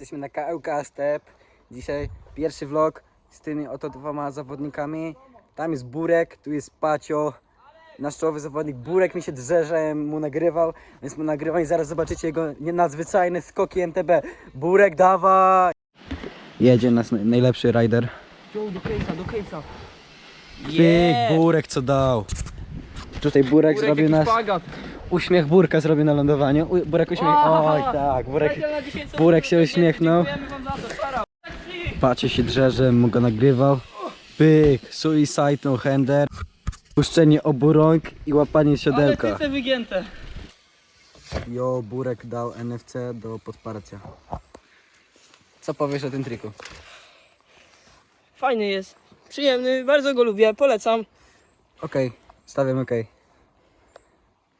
Jesteśmy na KLK Step. Dzisiaj pierwszy vlog z tymi oto dwoma zawodnikami. Tam jest Burek, tu jest Pacio. Nasz czołowy zawodnik Burek mi się drze, że mu nagrywał, więc mu nagrywam i zaraz zobaczycie jego nadzwyczajne skoki MTB. Burek, dawaj! Jedzie nas naj- najlepszy rider. Do case'a, do case'a. Pyk, Burek co dał. Tutaj Burek, zrobił nas. Uśmiech Burka zrobił na lądowaniu. U, Burek uśmiech, oj tak, Burek, Burek się uśmiechnął. Pacie się drze, że mu go nagrywał. Pyk, suicide no hander. Puszczenie obu rąk i łapanie Ale siodełka. cyce wygięte. Jo, Burek dał NFC do podparcia. Co powiesz o tym triku? Fajny jest. Przyjemny, bardzo go lubię, polecam. Okej, stawiam okej.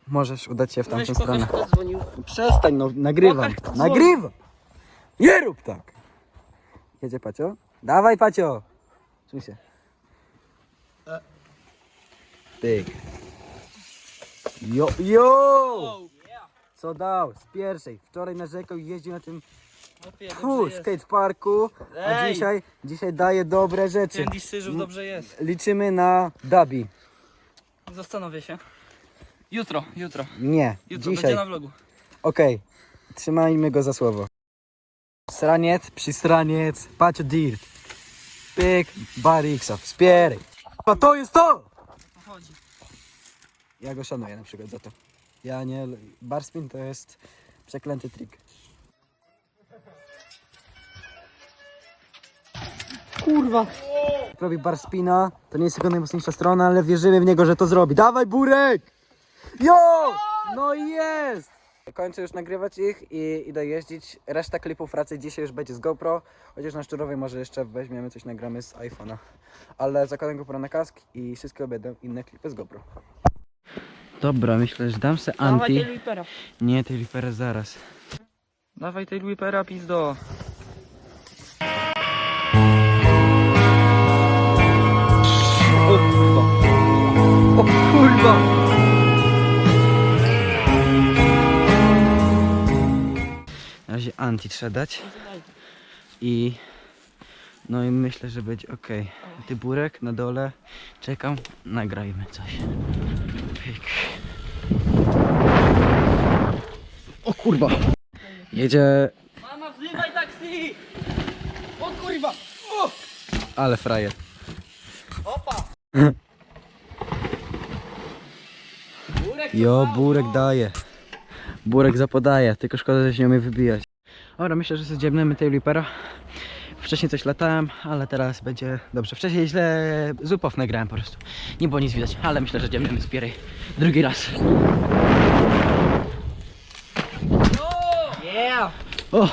Możesz udać się w tamtą Weź stronę. kto dzwonił. Przestań, no, nagrywam. Pokaż, kto dzwoni. Nagrywam! Nie rób tak! Jedzie Pacio? Dawaj Pacio! Czuj się. Pyk. Jo, jo! Co dał? Z pierwszej. Wczoraj narzekał i jeździł na tym fu, skateparku, a Ej! dzisiaj, dzisiaj daje dobre rzeczy. Candy Syżów dobrze jest. Liczymy na Dabi. Zastanowię się. Jutro, jutro. Nie, Jutro dzisiaj. będzie na vlogu. Okej, trzymajmy go za słowo. Sraniec, przysraniec, pacio dirt. Pyk, bariksa, wspieraj. A to jest to! Chodzi. Ja go szanuję na przykład za to. Ja nie, barspin to jest przeklęty trik. Kurwa. Robi barspina, to nie jest jego najmocniejsza strona, ale wierzymy w niego, że to zrobi. Dawaj Burek! Jo! No i jest! Kończę już nagrywać ich i idę jeździć. Reszta klipów raczej dzisiaj już będzie z GoPro, chociaż na szczurowej może jeszcze weźmiemy coś, nagramy z iPhone'a. Ale zakładam GoPro na kask i wszystkie będą inne klipy z GoPro. Dobra, myślę, że dam se Dawaj tej Whippera. Nie, tej lipera zaraz. Dawaj tej Whippera, pizdo. Anti trzeba dać i no i myślę, że będzie ok. Ty burek na dole, czekam, nagrajmy coś. Pyk. O kurwa! Jedzie, Mama, wzywaj taksi! O kurwa! O! ale frajer. Opa! Burek, Jo, burek daje. Burek zapodaje, tylko szkoda, że się nie umie wybijać. Dobra, myślę, że sobie dziebnemy tej lipera. Wcześniej coś latałem, ale teraz będzie dobrze. Wcześniej źle zupow nagrałem po prostu. Nie było nic widać, ale myślę, że dziebnemy z pierej drugi raz. Yeah! O!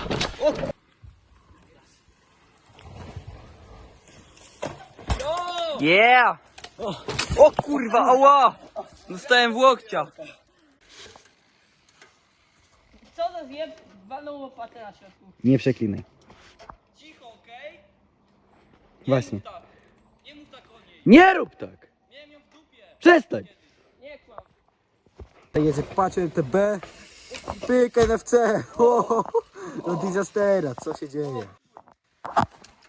Yeah! O kurwa, ała! Dostałem w łokcia. Co za zjeb? Walną łopatę na środku. Nie przeklinaj. Cicho, okej? Właśnie. Mów tak. Nie mów tak o niej. Nie rób tak! Miałem ją w dupie. Przestań! Nie kłam. Jedzie pacie MTB, pyk NFC, o, no disastera, co się dzieje?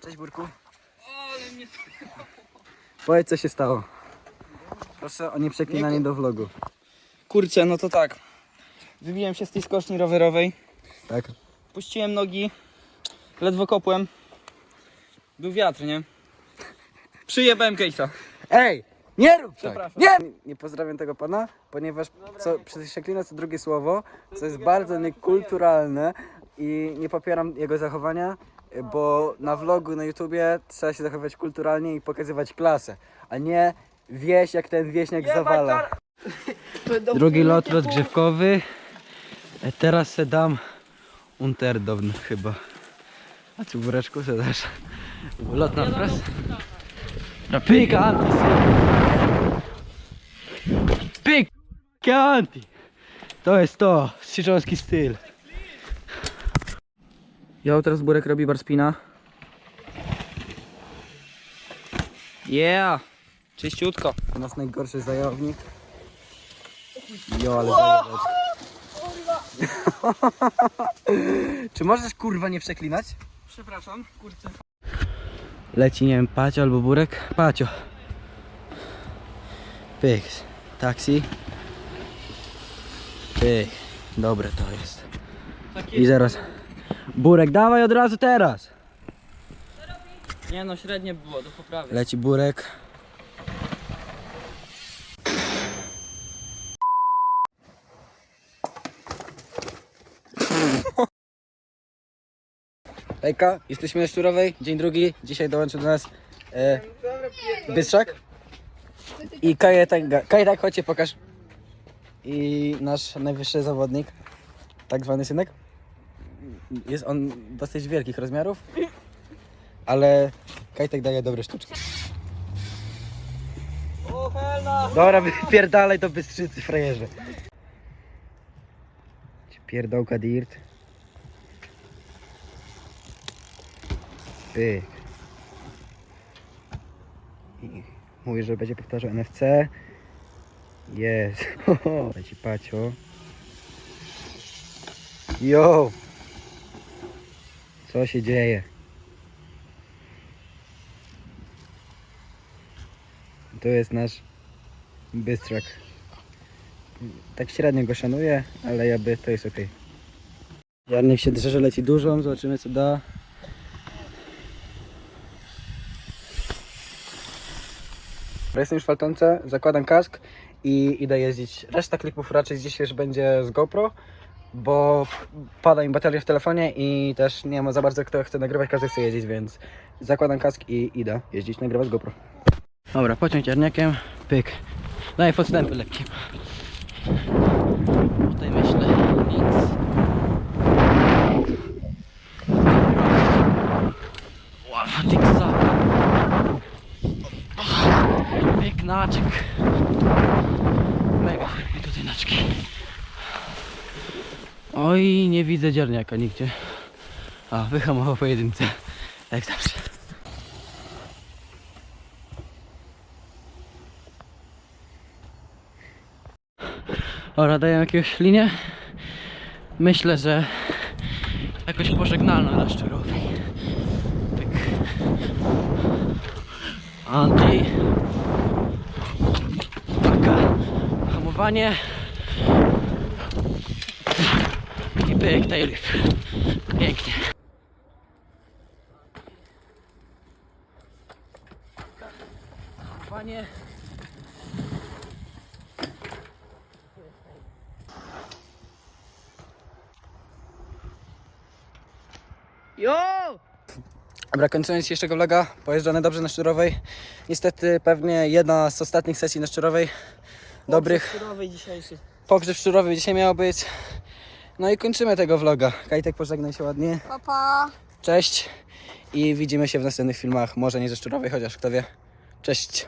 Cześć Burku. Ale mnie... Powiedz co się stało. Proszę o nieprzeklinanie do vlogu. Kurczę, no to tak. Wybiłem się z tej skoczni rowerowej. Tak? Puściłem nogi. Ledwo kopłem. Był wiatr, nie? Przyjebałem case'a. Ej! Nie rób tak! Przepraszam. Nie! Nie pozdrawiam tego pana, ponieważ co, przeklina to drugie słowo, co jest bardzo niekulturalne i nie popieram jego zachowania, bo na vlogu na YouTubie trzeba się zachowywać kulturalnie i pokazywać klasę, a nie wieś jak ten wieśniak zawala. Drugi lot rozgrzewkowy. E, Teraz se dam Unterdown chyba. A czy bureczku se dasz? Lot na wprost. Na pyka anti. Pyk anti. To jest to. Strzyczowski styl. Jo, teraz Burek robi barspina. Yeah! Czyściutko. U nas najgorszy zajownik. Jo, ale zajebać. Czy możesz kurwa nie przeklinać? Przepraszam, kurczę. Leci, nie wiem, Pacio albo Burek. Pacio. Pyk. Taksi. Pyk. Dobre to jest. I zaraz. Burek, dawaj od razu teraz. Nie no, średnie było, do poprawy. Leci Burek. Hejka, jesteśmy na Szczurowej, dzień drugi. Dzisiaj dołączył do nas e, Bystrzak i Kajetak. Kajetak, chodźcie pokaż. I nasz najwyższy zawodnik, tak zwany synek. Jest on dosyć wielkich rozmiarów, ale Kajtek daje dobre sztuczki. Dobra, wypierdalaj to bystrzycy, frajerze. Pierdołka dirt. Pyk. I mówi, że będzie powtarzał NFC. Jest. Leci pacio. Yo! Co się dzieje? To jest nasz Bystrak. Tak średnio go szanuję, ale jakby to jest ok. Jarnik się drze, że leci dużą, zobaczymy co da. Jestem już w faltonce, zakładam kask i idę jeździć. Reszta klipów raczej dziś już będzie z GoPro, bo pada mi bateria w telefonie i też nie ma za bardzo kto chce nagrywać, każdy chce jeździć, więc zakładam kask i idę jeździć, nagrywać z GoPro. Dobra, pociąg ciarniakiem, pyk. Daj podstępy lekkie. Tutaj myślę nic. Ława, dyksa. Pięknaczek. Mega i tutaj naczki. Oj, nie widzę dziarniaka nigdzie. A, wyhamował po jedynce. Jak zawsze. Ora, daję jakąś linię. Myślę, że jakoś pożegnalna dla szczurowej. Tak. Anti. Hamowanie. I pyk, tailwhip. Pięknie. Hamowanie. Jo! Dobra, kończąc dzisiejszego vloga, pojeżdżamy dobrze na Szczurowej. Niestety pewnie jedna z ostatnich sesji na Szczurowej. Dobrych. Dzisiejszy. Pogrzeb Szczurowy dzisiaj miał być. No i kończymy tego vloga. Kajtek pożegnaj się ładnie. Cześć i widzimy się w następnych filmach. Może nie ze Szczurowej, chociaż kto wie. Cześć.